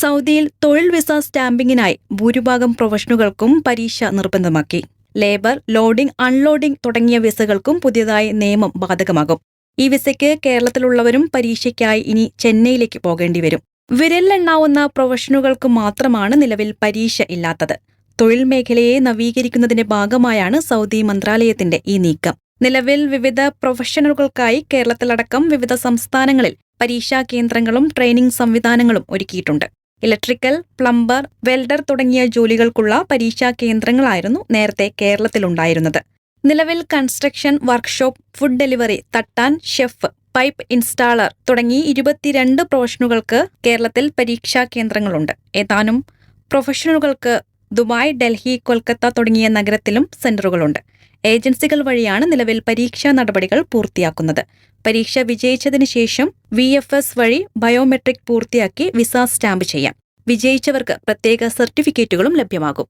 സൗദിയിൽ തൊഴിൽ വിസ സ്റ്റാമ്പിംഗിനായി ഭൂരിഭാഗം പ്രൊഫഷനുകൾക്കും പരീക്ഷ നിർബന്ധമാക്കി. ലേബർ ലോഡിംഗ് അൺലോഡിംഗ് തുടങ്ങിയ വിസകൾക്കും പുതിയതായി നിയമം ബാധകമാകും. ഈ വിസയ്ക്ക് കേരളത്തിലുള്ളവരും പരീക്ഷയ്ക്കായി ഇനി ചെന്നൈയിലേക്ക് പോകേണ്ടി വരും. വിരലിലെണ്ണാവുന്ന പ്രൊഫഷനുകൾക്ക് മാത്രമാണ് നിലവിൽ പരീക്ഷ ഇല്ലാത്തത്. തൊഴിൽ മേഖലയെ നവീകരിക്കുന്നതിന്റെ ഭാഗമായാണ് സൗദി മന്ത്രാലയത്തിന്റെ ഈ നീക്കം. നിലവിൽ വിവിധ പ്രൊഫഷനുകൾക്കായി കേരളത്തിലടക്കം വിവിധ സംസ്ഥാനങ്ങളിൽ പരീക്ഷാ കേന്ദ്രങ്ങളും ട്രെയിനിംഗ് സംവിധാനങ്ങളും ഒരുക്കിയിട്ടുണ്ട്. ഇലക്ട്രിക്കൽ പ്ലംബർ വെൽഡർ തുടങ്ങിയ ജോലികൾക്കുള്ള പരീക്ഷാ കേന്ദ്രങ്ങളായിരുന്നു നേരത്തെ കേരളത്തിലുണ്ടായിരുന്നത്. നിലവിൽ കൺസ്ട്രക്ഷൻ വർക്ക്ഷോപ്പ് ഫുഡ് ഡെലിവറി തട്ടാൻ ഷെഫ് പൈപ്പ് ഇൻസ്റ്റാളർ തുടങ്ങി ഇരുപത്തിരണ്ട് പ്രൊഫഷനുകൾക്ക് കേരളത്തിൽ പരീക്ഷാ കേന്ദ്രങ്ങളുണ്ട്. ഏതാനും പ്രൊഫഷനുകൾക്ക് ദുബായ് ഡൽഹി കൊൽക്കത്ത തുടങ്ങിയ നഗരത്തിലും സെന്ററുകളുണ്ട്. ഏജൻസികൾ വഴിയാണ് നിലവിൽ പരീക്ഷാ നടപടികൾ പൂർത്തിയാക്കുന്നത്. പരീക്ഷ വിജയിച്ചതിന് ശേഷം വി എഫ് എസ് വഴി ബയോമെട്രിക് പൂർത്തിയാക്കി വിസ സ്റ്റാമ്പ് ചെയ്യാം. വിജയിച്ചവർക്ക് പ്രത്യേക സർട്ടിഫിക്കറ്റുകളും ലഭ്യമാകും.